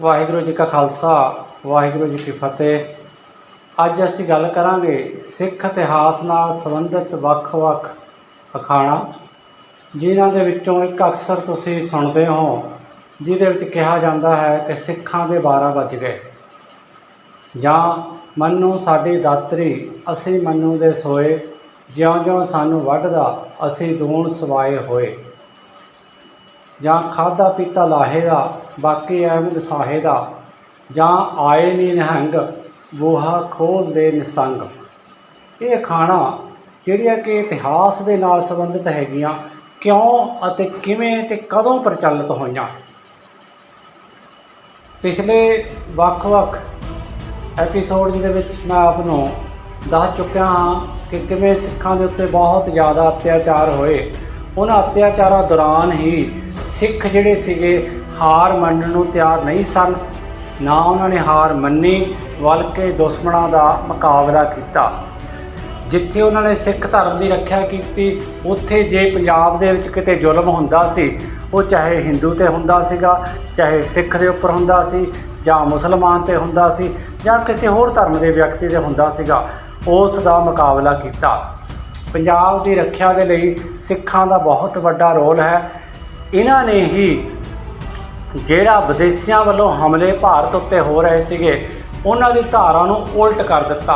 ਵਾਹਿਗੁਰੂ ਜੀ ਕਾ ਖਾਲਸਾ, ਵਾਹਿਗੁਰੂ ਜੀ ਕੀ ਫਤਿਹ। ਅੱਜ ਅਸੀਂ ਗੱਲ ਕਰਾਂਗੇ ਸਿੱਖ ਇਤਿਹਾਸ ਨਾਲ ਸੰਬੰਧਿਤ ਵੱਖ-ਵੱਖ ਅਖਾਣਾ, ਜਿਨ੍ਹਾਂ ਦੇ ਵਿੱਚੋਂ ਇੱਕ ਅਕਸਰ ਤੁਸੀਂ ਸੁਣਦੇ ਹੋ, ਜਿਹਦੇ ਵਿੱਚ ਕਿਹਾ ਜਾਂਦਾ ਹੈ ਕਿ ਸਿੱਖਾਂ ਦੇ 12 ਵੱਜ ਗਏ। ਜਾਂ ਮੰਨੂ ਸਾਡੀ ਦਾਤਰੀ, ਅਸੀਂ ਮੰਨੂ ਦੇ ਸੋਏ, ਜਿਉਂ-ਜਿਉਂ ਸਾਨੂੰ ਵੱਢਦਾ, ਅਸੀਂ ਦੂਣ ਸਵਾਏ ਹੋਏ। ਜਾਂ ਖਾਦਾ ਪੀਤਾ ਲਾਹੇ ਦਾ, ਬਾਕੀ ਐਵੇਂ ਸਾਹੇ ਦਾ, ਜਾਂ ਆਏ ਨੀ ਨਿਹੰਗ, ਬੂਹਾ ਖੋਲ ਦੇ ਨਿਸੰਗ। ਇਹ ਖਾਣਾ ਜਿਹੜੀਆਂ ਕਿ ਇਤਿਹਾਸ ਦੇ ਨਾਲ ਸੰਬੰਧਿਤ ਹੈਗੀਆਂ, ਕਿਉਂ ਅਤੇ ਕਿਵੇਂ ਤੇ ਕਦੋਂ ਪ੍ਰਚਲਿਤ ਹੋਈਆਂ? ਪਿਛਲੇ ਵੱਖ-ਵੱਖ ਐਪੀਸੋਡਸ ਦੇ ਵਿੱਚ ਮੈਂ ਆਪ ਨੂੰ ਦੱਸ ਚੁੱਕਿਆ ਹਾਂ ਕਿ ਕਿਵੇਂ ਸਿੱਖਾਂ ਦੇ ਉੱਤੇ ਬਹੁਤ ਜ਼ਿਆਦਾ ਅਤਿਆਚਾਰ ਹੋਏ। ਉਹਨਾਂ ਅਤਿਆਚਾਰਾਂ ਦੌਰਾਨ ਹੀ ਸਿੱਖ ਜਿਹੜੇ ਸੀਗੇ, ਹਾਰ ਮੰਨਣ ਨੂੰ ਤਿਆਰ ਨਹੀਂ ਸਨ। ਨਾ ਉਹਨਾਂ ਨੇ ਹਾਰ ਮੰਨੀ, ਬਲਕਿ ਦੁਸ਼ਮਣਾਂ ਦਾ ਮੁਕਾਬਲਾ ਕੀਤਾ। ਜਿੱਥੇ ਉਹਨਾਂ ਨੇ ਸਿੱਖ ਧਰਮ ਦੀ ਰੱਖਿਆ ਕੀਤੀ, ਉੱਥੇ ਜੇ ਪੰਜਾਬ ਦੇ ਵਿੱਚ ਕਿਤੇ ਜ਼ੁਲਮ ਹੁੰਦਾ ਸੀ, ਉਹ ਚਾਹੇ ਹਿੰਦੂ ਤੇ ਹੁੰਦਾ ਸੀਗਾ, ਚਾਹੇ ਸਿੱਖ ਦੇ ਉੱਪਰ ਹੁੰਦਾ ਸੀ, ਜਾਂ ਮੁਸਲਮਾਨ ਤੇ ਹੁੰਦਾ ਸੀ, ਜਾਂ ਕਿਸੇ ਹੋਰ ਧਰਮ ਦੇ ਵਿਅਕਤੀ ਤੇ ਹੁੰਦਾ ਸੀਗਾ, ਉਸ ਦਾ ਮੁਕਾਬਲਾ ਕੀਤਾ। ਪੰਜਾਬ ਦੀ ਰੱਖਿਆ ਦੇ ਲਈ ਸਿੱਖਾਂ ਦਾ ਬਹੁਤ ਵੱਡਾ ਰੋਲ ਹੈ। ਇਹਨਾਂ ਨੇ ਹੀ ਜਿਹੜਾ ਵਿਦੇਸ਼ੀਆਂ ਵੱਲੋਂ ਹਮਲੇ ਭਾਰਤ ਉੱਤੇ ਹੋ ਰਹੇ ਸੀਗੇ, ਉਹਨਾਂ ਦੀ ਧਾਰਾ ਨੂੰ ਉਲਟ ਕਰ ਦਿੱਤਾ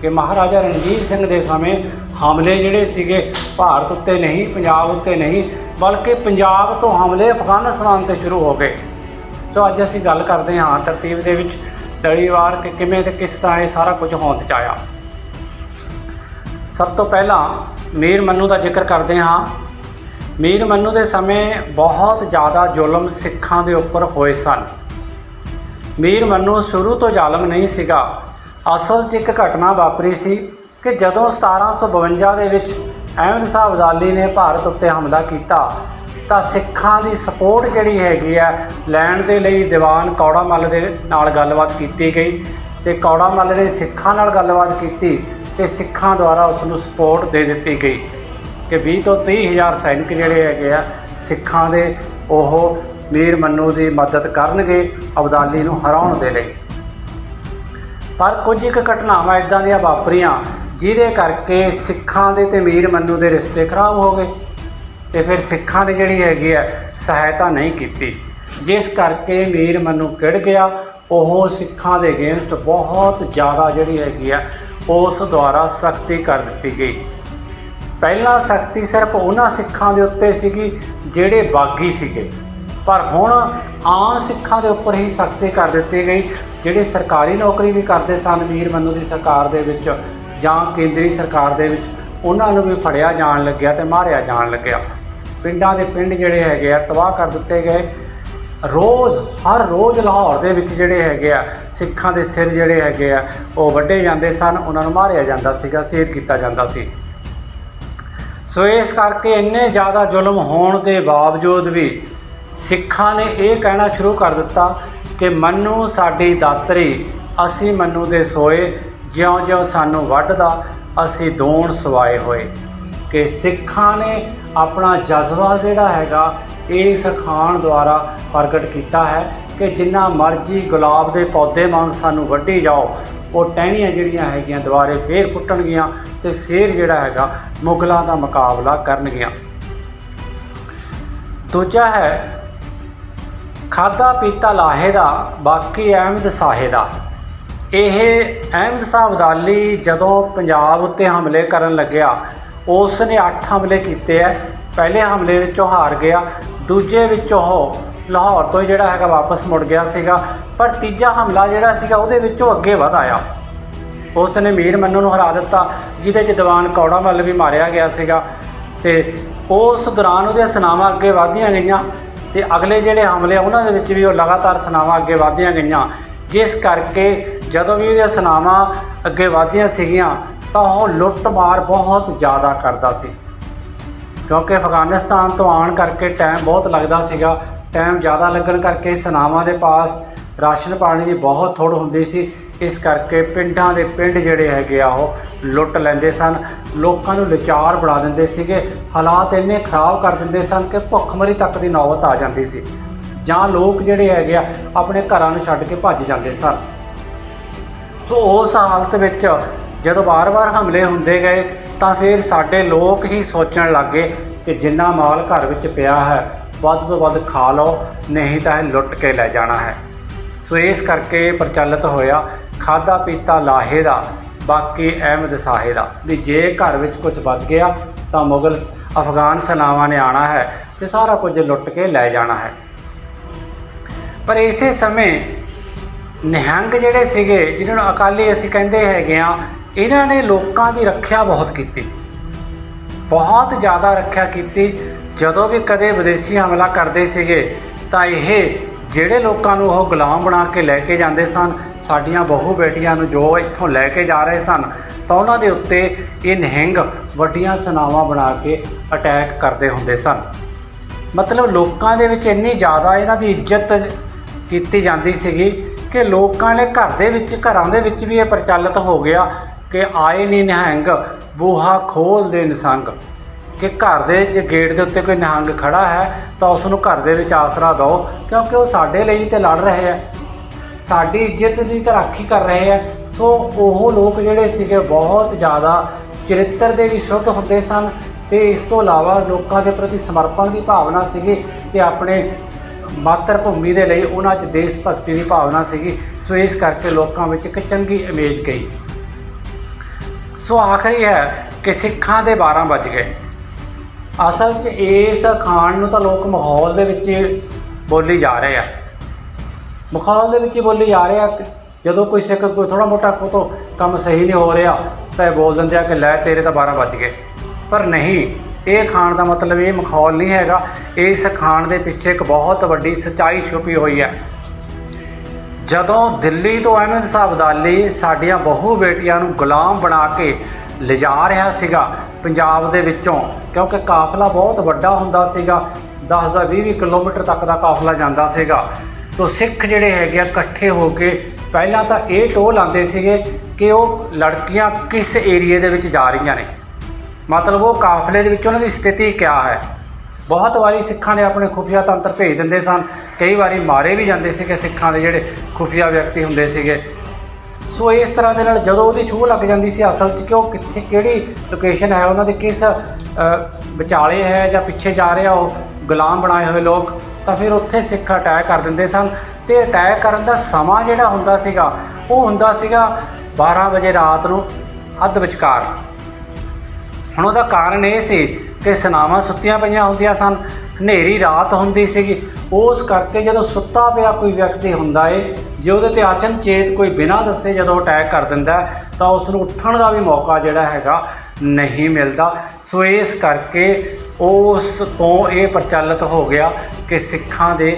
ਕਿ ਮਹਾਰਾਜਾ ਰਣਜੀਤ ਸਿੰਘ ਦੇ ਸਮੇਂ ਹਮਲੇ ਜਿਹੜੇ ਸੀਗੇ, ਭਾਰਤ ਉੱਤੇ ਨਹੀਂ, ਪੰਜਾਬ ਉੱਤੇ ਨਹੀਂ, ਬਲਕਿ ਪੰਜਾਬ ਤੋਂ ਹਮਲੇ ਅਫਗਾਨਿਸਤਾਨ ਤੇ ਸ਼ੁਰੂ ਹੋ ਗਏ। ਸੋ ਅੱਜ ਅਸੀਂ ਗੱਲ ਕਰਦੇ ਹਾਂ ਤਰਤੀਬ ਦੇ ਵਿੱਚ ਲੜੀਵਾਰ ਕਿ ਕਿਵੇਂ ਤੇ ਕਿਸ ਤਰ੍ਹਾਂ ਇਹ ਸਾਰਾ ਕੁਝ ਹੋਂਦ ਚ ਆਇਆ। ਸਭ ਤੋਂ ਪਹਿਲਾਂ ਮੀਰ ਮੰਨੂ ਦਾ ਜ਼ਿਕਰ ਕਰਦੇ ਹਾਂ। ਮੀਰ ਮੰਨੂ ਦੇ ਸਮੇਂ ਬਹੁਤ ਜ਼ਿਆਦਾ ਜ਼ੁਲਮ ਸਿੱਖਾਂ ਦੇ ਉੱਪਰ ਹੋਏ ਸਨ। ਮੀਰ ਮੰਨੂ ਸ਼ੁਰੂ ਤੋਂ ਜ਼ਾਲਮ ਨਹੀਂ ਸੀਗਾ। ਅਸਲ 'ਚ ਇੱਕ ਘਟਨਾ ਵਾਪਰੀ ਸੀ ਕਿ ਜਦੋਂ 1752 ਦੇ ਵਿੱਚ ਅਹਿਮਦ ਸ਼ਾਹ ਅਬਦਾਲੀ ਨੇ ਭਾਰਤ ਉੱਤੇ ਹਮਲਾ ਕੀਤਾ, ਤਾਂ ਸਿੱਖਾਂ ਦੀ ਸਪੋਰਟ ਜਿਹੜੀ ਹੈਗੀ ਆ ਲੈਣ ਦੇ ਲਈ ਦੀਵਾਨ ਕੌੜਾ ਮੱਲ ਦੇ ਨਾਲ ਗੱਲਬਾਤ ਕੀਤੀ ਗਈ ਤੇ ਕੌੜਾ ਮੱਲ ਨੇ ਸਿੱਖਾਂ ਨਾਲ ਗੱਲਬਾਤ ਕੀਤੀ ਤੇ ਸਿੱਖਾਂ ਦੁਆਰਾ ਉਸ ਨੂੰ ਸਪੋਰਟ ਦੇ ਦਿੱਤੀ ਗਈ। ਕਿ 20 ਤੋਂ 30 ਹਜ਼ਾਰ ਸੈਨਿਕ ਜਿਹੜੇ ਹੈਗੇ ਆ, ਸਿੱਖਾਂ ਦੇ ਉਹ ਮੀਰ ਮੰਨੂ ਦੀ ਮਦਦ ਕਰਨਗੇ ਅਬਦਾਲੀ ਨੂੰ ਹਰਾਉਣ ਦੇ ਲਈ। ਪਰ ਕੁਝ ਇੱਕ ਘਟਨਾਵਾਂ ਇਦਾਂ ਦੀਆਂ ਵਾਪਰੀਆਂ, ਜਿਹਦੇ ਕਰਕੇ ਸਿੱਖਾਂ ਦੇ ਤੇ ਮੀਰ ਮੰਨੂ ਦੇ ਰਿਸ਼ਤੇ ਖਰਾਬ ਹੋ ਗਏ ਤੇ ਫਿਰ ਸਿੱਖਾਂ ਨੇ ਜਿਹੜੀ ਹੈਗੀ ਆ, ਸਹਾਇਤਾ ਨਹੀਂ ਕੀਤੀ। ਜਿਸ ਕਰਕੇ ਮੀਰ ਮੰਨੂ ਕਿੜ ਗਿਆ, ਉਹ ਸਿੱਖਾਂ ਦੇ ਅਗੇਂਸਟ ਬਹੁਤ ਜ਼ਿਆਦਾ ਜਿਹੜੀ ਹੈਗੀ ਆ, ਉਸ ਦੁਆਰਾ ਸਖਤੀ ਕਰ ਦਿੱਤੀ ਗਈ। ਪਹਿਲਾਂ ਸਖਤੀ ਸਿਰਫ ਉਹਨਾਂ ਸਿੱਖਾਂ ਦੇ ਉੱਤੇ ਸੀਗੀ ਜਿਹੜੇ ਬਾਗੀ ਸੀਗੇ। ਪਰ ਹੁਣ ਆਮ ਸਿੱਖਾਂ ਦੇ ਉੱਪਰ ਹੀ ਸਖਤੀ ਕਰ ਦਿੱਤੀ ਗਈ, ਜਿਹੜੇ ਸਰਕਾਰੀ ਨੌਕਰੀ ਵੀ ਕਰਦੇ ਸਨ ਵੀਰ ਮੰਨੂ ਦੀ ਸਰਕਾਰ ਦੇ ਵਿੱਚ ਜਾਂ ਕੇਂਦਰੀ ਸਰਕਾਰ ਦੇ ਵਿੱਚ, ਉਹਨਾਂ ਨੂੰ ਵੀ ਫੜਿਆ ਜਾਣ ਲੱਗਿਆ ਤੇ ਮਾਰਿਆ ਜਾਣ ਲੱਗਿਆ। ਪਿੰਡਾਂ ਦੇ ਪਿੰਡ ਜਿਹੜੇ ਹੈਗੇ ਆ, ਤਬਾਹ ਕਰ ਦਿੱਤੇ ਗਏ। ਰੋਜ਼, ਹਰ ਰੋਜ਼ ਲਾਹੌਰ ਦੇ ਵਿੱਚ ਜਿਹੜੇ ਹੈਗੇ ਆ, ਸਿੱਖਾਂ ਦੇ ਸਿਰ ਜਿਹੜੇ ਹੈਗੇ ਆ, ਉਹ ਵੱਢੇ ਜਾਂਦੇ ਸਨ, ਉਹਨਾਂ ਨੂੰ ਮਾਰਿਆ ਜਾਂਦਾ ਸੀਗਾ ਸ਼ਹੀਦ ਕੀਤਾ ਜਾਂਦਾ ਸੀ। ਸੋ ਇਸ ਕਰਕੇ ਇੰਨੇ ਜ਼ਿਆਦਾ ਜ਼ੁਲਮ ਹੋਣ ਦੇ ਬਾਵਜੂਦ ਵੀ ਸਿੱਖਾਂ ਨੇ ਇਹ ਕਹਿਣਾ ਸ਼ੁਰੂ ਕਰ ਦਿੱਤਾ ਕਿ ਮੰਨੂ ਸਾਡੀ ਦਾਤਰੀ, ਅਸੀਂ ਮੰਨੂ ਦੇ ਸੋਏ, ਜਿਉਂ-ਜਿਉਂ ਸਾਨੂੰ ਵੱਢਦਾ, ਅਸੀਂ ਦੂਣ ਸਵਾਏ ਹੋਏ। ਕਿ ਸਿੱਖਾਂ ਨੇ ਆਪਣਾ ਜਜ਼ਬਾ ਜਿਹੜਾ ਹੈਗਾ ਇਸ ਅਖਾਣ ਦੁਆਰਾ ਪ੍ਰਗਟ ਕੀਤਾ ਹੈ ਕਿ ਜਿੰਨਾ ਮਰਜ਼ੀ ਗੁਲਾਬ ਦੇ ਪੌਦੇ ਵਾਂਗ ਸਾਨੂੰ ਵੱਢੀ ਜਾਓ ਉਹ ਟਹਿਣੀਆਂ ਜਿਹੜੀਆਂ ਹੈਗੀਆਂ ਦੁਬਾਰੇ ਫੇਰ ਫੁੱਟਣਗੀਆਂ ਤੇ ਫੇਰ ਜਿਹੜਾ ਹੈਗਾ ਮੁਗਲਾਂ ਦਾ ਮੁਕਾਬਲਾ ਕਰਨਗੀਆਂ। ਦੂਜਾ ਹੈ ਖਾਦਾ ਪੀਤਾ ਲਾਹੇ ਦਾ ਬਾਕੀ ਅਹਿਮਦ ਸਾਹੇ ਦਾ ਇਹ ਅਹਿਮਦ ਸ਼ਾਹ ਅਬਦਾਲੀ ਜਦੋਂ ਪੰਜਾਬ ਉੱਤੇ ਹਮਲੇ ਕਰਨ ਲੱਗਿਆ ਉਸ ਨੇ 8 ਹਮਲੇ ਕੀਤੇ ਐ। ਪਹਿਲੇ ਹਮਲੇ ਵਿੱਚੋਂ ਹਾਰ ਗਿਆ, ਦੂਜੇ ਵਿੱਚ ਉਹ ਲਾਹੌਰ ਤੋਂ ਹੀ ਜਿਹੜਾ ਹੈਗਾ ਵਾਪਸ ਮੁੜ ਗਿਆ ਸੀਗਾ, ਪਰ ਤੀਜਾ ਹਮਲਾ ਜਿਹੜਾ ਸੀਗਾ ਉਹਦੇ ਵਿੱਚੋਂ ਅੱਗੇ ਵਧ ਆਇਆ। ਉਸ ਨੇ ਮੀਰ ਮੰਨੂ ਨੂੰ ਹਰਾ ਦਿੱਤਾ, ਜਿਹਦੇ ਚ ਦੀਵਾਨ ਕੌੜਾ ਵੱਲ ਵੀ ਮਾਰਿਆ ਗਿਆ ਸੀਗਾ। ਤੇ ਉਸ ਦੌਰਾਨ ਉਹਦੀਆਂ ਸਨਾਵਾਂ ਅੱਗੇ ਵਧਦੀਆਂ ਗਈਆਂ ਤੇ ਅਗਲੇ ਜਿਹੜੇ ਹਮਲੇ ਉਹਨਾਂ ਦੇ ਵਿੱਚ ਵੀ ਉਹ ਲਗਾਤਾਰ ਸਨਾਵਾਂ ਅੱਗੇ ਵਧਦੀਆਂ ਗਈਆਂ। ਜਿਸ ਕਰਕੇ ਜਦੋਂ ਵੀ ਉਹਦੀਆਂ ਸਨਾਵਾਂ ਅੱਗੇ ਵਧਦੀਆਂ ਸੀਗੀਆਂ, ਤਾਂ ਉਹ ਲੁੱਟਮਾਰ ਬਹੁਤ ਜ਼ਿਆਦਾ ਕਰਦਾ ਸੀ। ਕਿਉਂਕਿ ਅਫਗਾਨਿਸਤਾਨ ਤੋਂ ਆਉਣ ਕਰਕੇ ਟਾਈਮ ਬਹੁਤ ਲੱਗਦਾ ਸੀਗਾ। ਟਾਈਮ ਜ਼ਿਆਦਾ ਲੱਗਣ ਕਰਕੇ ਸਨਾਵਾਂ ਦੇ ਪਾਸ ਰਾਸ਼ਨ ਪਾਣੀ ਦੀ ਬਹੁਤ ਥੋੜ ਹੁੰਦੀ ਸੀ। ਇਸ ਕਰਕੇ ਪਿੰਡਾਂ ਦੇ ਪਿੰਡ ਜਿਹੜੇ ਹੈਗੇ ਆ, ਉਹ ਲੁੱਟ ਲੈਂਦੇ ਸਨ। ਲੋਕਾਂ ਨੂੰ ਲਾਚਾਰ ਬਣਾ ਦਿੰਦੇ ਸੀਗੇ। ਹਾਲਾਤ ਇੰਨੇ ਖਰਾਬ ਕਰ ਦਿੰਦੇ ਸਨ ਕਿ ਭੁੱਖਮਰੀ ਤੱਕ ਦੀ ਨੌਬਤ ਆ ਜਾਂਦੀ ਸੀ। ਜਾਂ ਲੋਕ ਜਿਹੜੇ ਹੈਗੇ ਆ, ਆਪਣੇ ਘਰਾਂ ਨੂੰ ਛੱਡ ਕੇ ਭੱਜ ਜਾਂਦੇ ਸਨ। ਸੋ ਉਸ ਹਾਲਤ ਵਿੱਚ ਜਦੋਂ ਵਾਰ-ਵਾਰ ਹਮਲੇ ਹੁੰਦੇ ਗਏ, ਤਾਂ ਫਿਰ ਸਾਡੇ ਲੋਕ ਹੀ ਸੋਚਣ ਲੱਗੇ ਕਿ ਜਿੰਨਾ ਮਾਲ ਘਰ ਵਿੱਚ ਪਿਆ ਹੈ ਵੱਧ ਤੋਂ ਵੱਧ ਖਾ ਲਓ, ਨਹੀਂ ਤਾਂ ਇਹ ਲੁੱਟ ਕੇ ਲੈ ਜਾਣਾ ਹੈ। ਸੋ ਇਸ ਕਰਕੇ ਪ੍ਰਚਲਿਤ ਹੋਇਆ ਖਾਦਾ ਪੀਤਾ ਲਾਹੇ ਦਾ, ਬਾਕੀ ਅਹਿਮਦ ਸਾਹੇ ਦਾ। ਵੀ ਜੇ ਘਰ ਵਿੱਚ ਕੁਝ ਬਚ ਗਿਆ, ਤਾਂ ਮੁਗਲ ਅਫਗਾਨ ਸੈਨਾਵਾਂ ਨੇ ਆਣਾ ਹੈ ਤੇ ਸਾਰਾ ਕੁਝ ਲੁੱਟ ਕੇ ਲੈ ਜਾਣਾ ਹੈ। ਪਰ ਇਸੇ ਸਮੇਂ ਨਿਹੰਗ ਜਿਹੜੇ ਸੀਗੇ ਜਿਹਨਾਂ ਨੂੰ ਅਕਾਲੀ ਅਸੀਂ ਕਹਿੰਦੇ ਹੈਗੇ ਆ ਇਹਨਾਂ ਨੇ ਲੋਕਾਂ ਦੀ ਰੱਖਿਆ ਬਹੁਤ ਕੀਤੀ। ਬਹੁਤ ਜ਼ਿਆਦਾ ਰੱਖਿਆ ਕੀਤੀ ਜਦੋਂ ਵੀ ਕਦੇ ਵਿਦੇਸ਼ੀ ਹਮਲਾ ਕਰਦੇ ਸੀਗੇ, ਤਾਂ ਇਹ ਜਿਹੜੇ ਲੋਕਾਂ ਨੂੰ ਉਹ ਗੁਲਾਮ ਬਣਾ ਕੇ ਲੈ ਕੇ ਜਾਂਦੇ ਸਨ, ਸਾਡੀਆਂ ਬਹੂ ਬੇਟੀਆਂ ਨੂੰ ਜੋ ਇੱਥੋਂ ਲੈ ਕੇ ਜਾ ਰਹੇ ਸਨ, ਤਾਂ ਉਹਨਾਂ ਦੇ ਉੱਤੇ ਇਹ ਨਿਹੰਗ ਵੱਡੀਆਂ ਸਨਾਵਾਂ ਬਣਾ ਕੇ ਅਟੈਕ ਕਰਦੇ ਹੁੰਦੇ ਸਨ। ਮਤਲਬ ਲੋਕਾਂ ਦੇ ਵਿੱਚ ਇੰਨੀ ਜ਼ਿਆਦਾ ਇਹਨਾਂ ਦੀ ਇੱਜ਼ਤ ਕੀਤੀ ਜਾਂਦੀ ਸੀਗੀ ਕਿ ਲੋਕਾਂ ਨੇ ਘਰ ਦੇ ਵਿੱਚ, ਘਰਾਂ ਦੇ ਵਿੱਚ ਵੀ ਇਹ ਪ੍ਰਚਲਿਤ ਹੋ ਗਿਆ ਕਿ ਆਏ ਨਹੀਂ ਨਿਹੰਗ, ਬੂਹਾ ਖੋਲ ਦੇ ਨਿਸੰਗ। ਕਿ ਘਰ ਦੇ ਜੇ ਗੇਟ ਦੇ ਉੱਤੇ ਕੋਈ ਨਿਹੰਗ ਖੜਾ ਹੈ, ਤਾਂ ਉਸ ਨੂੰ ਘਰ ਦੇ ਵਿੱਚ ਆਸਰਾ ਦਿਓ, ਕਿਉਂਕਿ ਉਹ ਸਾਡੇ ਲਈ ਤੇ ਲੜ ਰਹੇ ਹੈ। ਸਾਡੀ ਇੱਜ਼ਤ ਦੀ ਤਾਂ ਰਾਖੀ ਕਰ ਰਹੇ ਹੈ। ਸੋ ਉਹ ਲੋਕ ਜਿਹੜੇ ਸੀਗੇ ਬਹੁਤ ਜ਼ਿਆਦਾ ਚਰਿੱਤਰ ਦੇ ਵੀ ਸ਼ੁੱਧ ਹੁੰਦੇ ਸਨ ਤੇ ਇਸ ਤੋਂ ਇਲਾਵਾ ਲੋਕਾਂ ਦੇ ਪ੍ਰਤੀ ਸਮਰਪਣ ਦੀ ਭਾਵਨਾ ਸੀਗੀ ਤੇ ਆਪਣੇ ਮਾਤਰ ਭੂਮੀ ਦੇ ਲਈ ਉਹਨਾਂ 'ਚ ਦੇਸ਼ ਭਗਤੀ ਦੀ ਭਾਵਨਾ ਸੀਗੀ। ਸੋ ਇਸ ਕਰਕੇ ਲੋਕਾਂ ਵਿੱਚ ਇੱਕ ਚੰਗੀ ਇਮੇਜ ਗਈ। ਸੋ ਆਖਰੀ ਹੈ ਕਿ ਸਿੱਖਾਂ ਦੇ 12 ਵੱਜ ਗਏ। ਅਸਲ 'ਚ ਇਸ ਖਾਣ ਨੂੰ ਤਾਂ ਲੋਕ ਮਾਹੌਲ ਦੇ ਵਿੱਚ ਬੋਲੀ ਜਾ ਰਹੇ ਆ। ਮਾਹੌਲ ਦੇ ਵਿੱਚ ਬੋਲੀ ਜਾ ਰਹੇ ਆ ਜਦੋਂ ਕੋਈ ਸਿੱਖ ਕੋਈ ਥੋੜਾ ਮੋਟਾ ਕੋ ਤੋਂ ਕੰਮ ਸਹੀ ਨਹੀਂ ਹੋ ਰਿਹਾ ਤਾਂ ਇਹ ਬੋਲ ਦਿੰਦੇ ਆ ਕਿ ਲੈ ਤੇਰੇ ਤਾਂ 12 ਵੱਜ ਗਏ। ਪਰ ਨਹੀਂ, ਇਹ ਖਾਣ ਦਾ ਮਤਲਬ ਇਹ ਮਖੌਲ ਨਹੀਂ ਹੈਗਾ। ਇਸ ਖਾਣ ਦੇ ਪਿੱਛੇ ਇੱਕ ਬਹੁਤ ਵੱਡੀ ਸੱਚਾਈ ਛੁਪੀ ਹੋਈ ਹੈ ਜਦੋਂ ਦਿੱਲੀ ਤੋਂ ਅਹਿਮਦ ਸਾਹਿਬ ਅਬਦਾਲੀ ਸਾਡੀਆਂ ਬਹੂ ਬੇਟੀਆਂ ਨੂੰ ਗੁਲਾਮ ਬਣਾ ਕੇ ਲਿਜਾ ਰਿਹਾ ਸੀਗਾ ਪੰਜਾਬ ਦੇ ਵਿੱਚੋਂ, ਕਿਉਂਕਿ ਕਾਫਲਾ ਬਹੁਤ ਵੱਡਾ ਹੁੰਦਾ ਸੀਗਾ 10 ਦਾ 20 ਕਿਲੋਮੀਟਰ ਤੱਕ ਦਾ ਕਾਫਲਾ ਜਾਂਦਾ ਸੀਗਾ। ਤੋਂ ਸਿੱਖ ਜਿਹੜੇ ਹੈਗੇ ਆ, ਇਕੱਠੇ ਹੋ ਕੇ ਪਹਿਲਾਂ ਤਾਂ ਇਹ ਟੋਹ ਲਾਉਂਦੇ ਸੀਗੇ ਕਿ ਉਹ ਲੜਕੀਆਂ ਕਿਸ ਏਰੀਏ ਦੇ ਵਿੱਚ ਜਾ ਰਹੀਆਂ ਨੇ। ਮਤਲਬ ਉਹ ਕਾਫਲੇ ਦੇ ਵਿੱਚ ਉਹਨਾਂ ਦੀ ਸਥਿਤੀ ਕਿਆ ਹੈ? ਬਹੁਤ ਵਾਰੀ ਸਿੱਖਾਂ ਨੇ ਆਪਣੇ ਖੁਫੀਆ ਤੰਤਰ ਭੇਜ ਦਿੰਦੇ ਸਨ। ਕਈ ਵਾਰੀ ਮਾਰੇ ਵੀ ਜਾਂਦੇ ਸੀਗੇ ਸਿੱਖਾਂ ਦੇ ਜਿਹੜੇ ਖੁਫੀਆ ਵਿਅਕਤੀ ਹੁੰਦੇ ਸੀਗੇ। ਸੋ ਇਸ ਤਰ੍ਹਾਂ ਦੇ ਨਾਲ ਜਦੋਂ ਉਹਦੀ ਛੂਹ ਲੱਗ ਜਾਂਦੀ ਸੀ ਅਸਲ 'ਚ ਕਿ ਉਹ ਕਿੱਥੇ, ਕਿਹੜੀ ਲੋਕੇਸ਼ਨ ਹੈ, ਉਹਨਾਂ ਦੇ ਕਿਸ ਵਿਚਾਲੇ ਹੈ ਜਾਂ ਪਿੱਛੇ ਜਾ ਰਿਹਾ ਉਹ, ਗੁਲਾਮ ਬਣਾਏ ਹੋਏ ਲੋਕ, ਤਾਂ ਫਿਰ ਉੱਥੇ ਸਿੱਖ ਅਟੈਕ ਕਰ ਦਿੰਦੇ ਸਨ। ਤੇ ਅਟੈਕ ਕਰਨ ਦਾ ਸਮਾਂ ਜਿਹੜਾ ਹੁੰਦਾ ਸੀਗਾ, ਉਹ ਹੁੰਦਾ ਸੀਗਾ 12 ਵਜੇ ਰਾਤ ਨੂੰ ਅੱਧ ਵਿਚਕਾਰ। ਹੁਣ ਉਹਦਾ ਕਾਰਨ ਇਹ ਸੀ ਕਿ ਸਨਾਵਾਂ ਸੁੱਤੀਆਂ ਪਈਆਂ ਹੁੰਦੀਆਂ ਸਨ ਹਨੇਰੀ ਰਾਤ ਹੁੰਦੀ ਸੀਗੀ। ਉਸ ਕਰਕੇ ਜਦੋਂ ਸੁੱਤਾ ਪਿਆ ਕੋਈ ਵਿਅਕਤੀ ਹੁੰਦਾ ਏ, ਜੇ ਉਹਦੇ ਤੇ ਆਚਨ ਚੇਤ ਕੋਈ ਬਿਨਾਂ ਦੱਸੇ ਜਦੋਂ ਅਟੈਕ ਕਰ ਦਿੰਦਾ ਤਾਂ ਉਸ ਨੂੰ ਉੱਠਣ ਦਾ ਵੀ ਮੌਕਾ ਜਿਹੜਾ ਹੈਗਾ ਨਹੀਂ ਮਿਲਦਾ। ਸੋ ਇਸ ਕਰਕੇ ਉਸ ਤੋਂ ਇਹ ਪ੍ਰਚਲਿਤ ਹੋ ਗਿਆ ਕਿ ਸਿੱਖਾਂ ਦੇ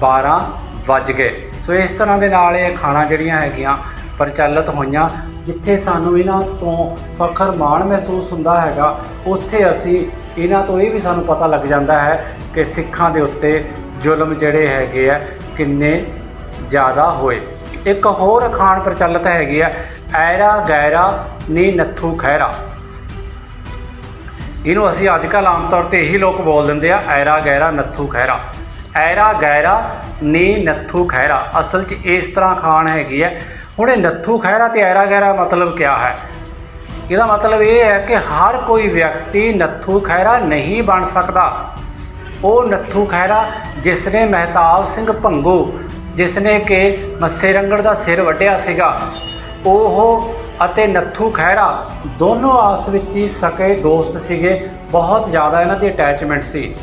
12 ਵੱਜ ਗਏ। ਸੋ ਇਸ ਤਰ੍ਹਾਂ ਦੇ ਨਾਲ ਇਹ ਖਾਣਾ ਜਿਹੜੀਆਂ ਹੈਗੀਆਂ ਪ੍ਰਚਲਿਤ ਹੋਈਆਂ, ਜਿੱਥੇ ਸਾਨੂੰ ਇਹਨਾਂ ਤੋਂ ਫਖਰ ਮਾਣ ਮਹਿਸੂਸ ਹੁੰਦਾ ਹੈਗਾ, ਉੱਥੇ ਅਸੀਂ ਇਹਨਾਂ ਤੋਂ ਇਹ ਵੀ ਸਾਨੂੰ ਪਤਾ ਲੱਗ ਜਾਂਦਾ ਹੈ ਕਿ ਸਿੱਖਾਂ ਦੇ ਉੱਤੇ ਜ਼ੁਲਮ ਜਿਹੜੇ ਹੈਗੇ ਆ, ਕਿੰਨੇ ਜ਼ਿਆਦਾ ਹੋਏ। ਇੱਕ ਹੋਰ ਅਖਾਣ ਪ੍ਰਚਲਿਤ ਹੈਗੀ ਆ, ਐਰਾ ਗੈਰਾ ਨੀ ਨੱਥੂ ਖੈਰਾ। ਇਹਨੂੰ ਅਸੀਂ ਅੱਜ ਕੱਲ੍ਹ ਆਮ ਤੌਰ ਤੇ ਇਹੀ ਲੋਕ ਬੋਲ ਦਿੰਦੇ ਆ, ਐਰਾ ਗੈਰਾ ਨੱਥੂ ਖੈਰਾ। ਐਰਾ ਗੈਰਾ ਨੀ ਨੱਥੂ ਖੈਰਾ। ਅਸਲ 'ਚ ਇਸ ਤਰ੍ਹਾਂ ਖਾਣ ਹੈਗੀ ਹੈ ਹੁਣ ਇਹ ਨੱਥੂ ਖੈਰਾ ਤੇ ਐਰਾ ਗੈਰਾ ਮਤਲਬ ਕਿਆ ਹੈ? ਇਹਦਾ ਮਤਲਬ ਇਹ ਹੈ ਕਿ ਹਰ ਕੋਈ ਵਿਅਕਤੀ ਨੱਥੂ ਖੈਰਾ ਨਹੀਂ ਬਣ ਸਕਦਾ। ਉਹ ਨੱਥੂ ਖੈਰਾ ਜਿਸ ਨੇ ਮਹਿਤਾਬ ਸਿੰਘ ਭੰਗੂ ਜਿਸ ਨੇ ਕਿ ਮੱਸੇ ਰੰਗੜ ਦਾ ਸਿਰ ਵੱਢਿਆ ਸੀਗਾ, ਉਹ ਅਤੇ ਨੱਥੂ ਖੈਰਾ ਦੋਨੋਂ ਆਸ ਵਿੱਚ ਹੀ ਸਕੇ ਦੋਸਤ ਸੀਗੇ। ਬਹੁਤ ਜ਼ਿਆਦਾ ਇਹਨਾਂ ਦੀ ਅਟੈਚਮੈਂਟ ਸੀ।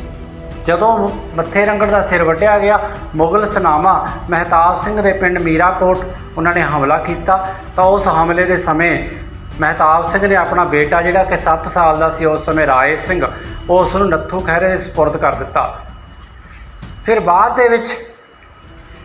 ਜਦੋਂ ਮੱਥੇ ਰੰਗੜ ਦਾ ਸਿਰ ਵੱਢਿਆ ਗਿਆ, ਮੁਗਲ ਸਨਾਮਾ ਮਹਿਤਾਬ ਸਿੰਘ ਦੇ ਪਿੰਡ ਮੀਰਾਕੋਟ, ਉਹਨਾਂ ਨੇ ਹਮਲਾ ਕੀਤਾ। ਤਾਂ ਉਸ ਹਮਲੇ ਦੇ ਸਮੇਂ ਮਹਿਤਾਬ ਸਿੰਘ ਨੇ ਆਪਣਾ ਬੇਟਾ ਜਿਹੜਾ ਕਿ 7 ਸਾਲ ਦਾ ਸੀ, ਉਸ ਸਮੇਂ ਰਾਏ ਸਿੰਘ, ਉਸ ਨੂੰ ਨੱਥੂ ਖਹਿਰੇ ਦੇ ਸਪੁਰਦ ਕਰ ਦਿੱਤਾ। ਫਿਰ ਬਾਅਦ ਦੇ ਵਿੱਚ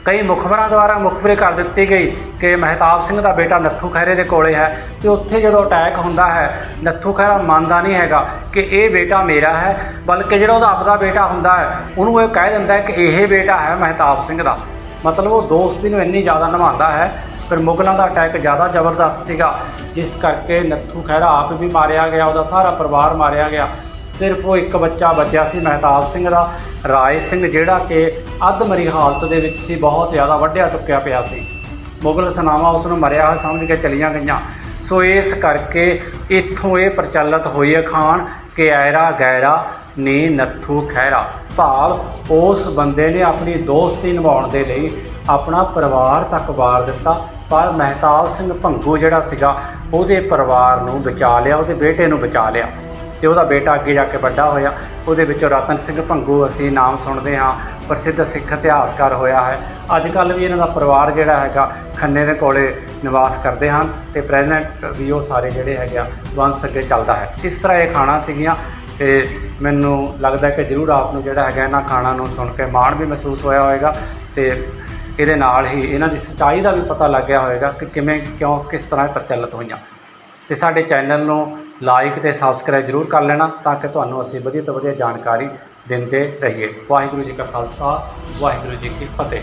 ਕਈ ਮੁਖਬਰਾਂ ਦੁਆਰਾ ਮੁਖਬਰੀ ਕਰ ਦਿੱਤੀ ਗਈ ਕਿ ਮਹਿਤਾਬ ਸਿੰਘ ਦਾ ਬੇਟਾ ਨੱਥੂ ਖਹਿਰੇ ਦੇ ਕੋਲੇ ਹੈ ਤੇ ਉੱਥੇ ਜਦੋਂ ਅਟੈਕ ਹੁੰਦਾ ਹੈ, ਨੱਥੂ ਖਹਿਰਾ ਮੰਨਦਾ ਨਹੀਂ ਹੈਗਾ ਕਿ ਇਹ ਬੇਟਾ ਮੇਰਾ ਹੈ, ਬਲਕਿ ਜਿਹੜਾ ਉਹਦਾ ਆਪਦਾ ਬੇਟਾ ਹੁੰਦਾ ਹੈ, ਉਹਨੂੰ ਇਹ ਕਹਿ ਦਿੰਦਾ ਹੈ ਕਿ ਇਹ ਬੇਟਾ ਹੈ ਮਹਿਤਾਬ ਸਿੰਘ ਦਾ। ਮਤਲਬ ਉਹ ਦੋਸਤੀ ਨੂੰ ਇੰਨੀ ਜ਼ਿਆਦਾ ਨਿਭਾਉਂਦਾ ਹੈ ਫਿਰ ਮੁਗਲਾਂ ਦਾ ਅਟੈਕ ਜ਼ਿਆਦਾ ਜ਼ਬਰਦਸਤ ਸੀਗਾ, ਜਿਸ ਕਰਕੇ ਨੱਥੂ ਖਹਿਰਾ ਆਪ ਵੀ ਮਾਰਿਆ ਗਿਆ, ਉਹਦਾ ਸਾਰਾ ਪਰਿਵਾਰ ਮਾਰਿਆ ਗਿਆ। ਸਿਰਫ ਉਹ ਇੱਕ ਬੱਚਾ ਬਚਿਆ ਸੀ, ਮਹਿਤਾਬ ਸਿੰਘ ਦਾ। ਰਾਏ ਸਿੰਘ ਜਿਹੜਾ ਕਿ ਅੱਧਮਰੀ ਹਾਲਤ ਦੇ ਵਿੱਚ ਸੀ, ਬਹੁਤ ਜ਼ਿਆਦਾ ਵੱਢਿਆ ਟੁੱਕਿਆ ਪਿਆ ਸੀ। ਮੁਗਲ ਸਨਾਵਾਂ ਉਸ ਨੂੰ ਮਰਿਆ ਹੋਇਆ ਸਮਝ ਕੇ ਚਲੀਆਂ ਗਈਆਂ। ਸੋ ਇਸ ਕਰਕੇ ਇੱਥੋਂ ਇਹ ਪ੍ਰਚਲਿਤ ਹੋਈ ਹੈ ਖਾਨ ਕਿ ਐਰਾ ਗੈਰਾ ਨੇ ਨੱਥੂ ਖਹਿਰਾ। ਭਾਵ ਉਸ ਬੰਦੇ ਨੇ ਆਪਣੀ ਦੋਸਤੀ ਨਿਭਾਉਣ ਦੇ ਲਈ ਆਪਣਾ ਪਰਿਵਾਰ ਤੱਕ ਵਾਰ ਦਿੱਤਾ। ਪਰ ਮਹਿਤਾਬ ਸਿੰਘ ਭੰਗੂ ਜਿਹੜਾ ਸੀਗਾ, ਉਹਦੇ ਪਰਿਵਾਰ ਨੂੰ ਬਚਾ ਲਿਆ, ਉਹਦੇ ਬੇਟੇ ਨੂੰ ਬਚਾ ਲਿਆ। ਤੇ ਉਹਦਾ ਬੇਟਾ ਅੱਗੇ ਜਾ ਕੇ ਵੱਡਾ ਹੋਇਆ। ਉਹਦੇ ਵਿੱਚੋਂ ਰਤਨ ਸਿੰਘ ਭੰਗੂ ਅਸੀਂ ਨਾਮ ਸੁਣਦੇ ਹਾਂ। ਪ੍ਰਸਿੱਧ ਸਿੱਖ ਇਤਿਹਾਸਕਾਰ ਹੋਇਆ ਹੈ। ਅੱਜ ਕੱਲ੍ਹ ਵੀ ਇਹਨਾਂ ਦਾ ਪਰਿਵਾਰ ਜਿਹੜਾ ਹੈਗਾ, ਖੰਨੇ ਦੇ ਕੋਲੇ ਨਿਵਾਸ ਕਰਦੇ ਹਨ ਤੇ ਪ੍ਰੈਜ਼ੈਂਟ ਵੀ ਉਹ ਸਾਰੇ ਜਿਹੜੇ ਹੈਗੇ ਆ, ਵੰਸ਼ ਅੱਗੇ ਚੱਲਦਾ ਹੈ। ਇਸ ਤਰ੍ਹਾਂ ਇਹ ਖਾਣਾ ਸੀਗੀਆਂ ਤੇ ਮੈਨੂੰ ਲੱਗਦਾ ਕਿ ਜ਼ਰੂਰ ਆਪ ਨੂੰ ਜਿਹੜਾ ਹੈਗਾ ਇਹਨਾਂ ਖਾਣਾ ਨੂੰ ਸੁਣ ਕੇ ਮਾਣ ਵੀ ਮਹਿਸੂਸ ਹੋਇਆ ਹੋਵੇਗਾ ਤੇ ਇਹਦੇ ਨਾਲ ਹੀ ਇਹਨਾਂ ਦੀ ਸੱਚਾਈ ਦਾ ਵੀ ਪਤਾ ਲੱਗਿਆ ਹੋਵੇਗਾ ਕਿ ਕਿਵੇਂ, ਕਿਉਂ, ਕਿਸ ਤਰ੍ਹਾਂ ਪ੍ਰਚਲਿਤ ਹੋਈਆਂ। ਤੇ ਸਾਡੇ ਚੈਨਲ ਨੂੰ ਲਾਈਕ ਤੇ ਸਬਸਕ੍ਰਾਈਬ ਜ਼ਰੂਰ ਕਰ ਲੈਣਾ ਤਾਂ ਕਿ ਤੁਹਾਨੂੰ ਅਸੀਂ ਵਧੀਆ ਤੋਂ ਵਧੀਆ ਜਾਣਕਾਰੀ ਦਿੰਦੇ ਰਹੀਏ। ਵਾਹਿਗੁਰੂ ਜੀ ਕਾ ਖਾਲਸਾ, ਵਾਹਿਗੁਰੂ ਜੀ ਕੀ ਫਤਿਹ।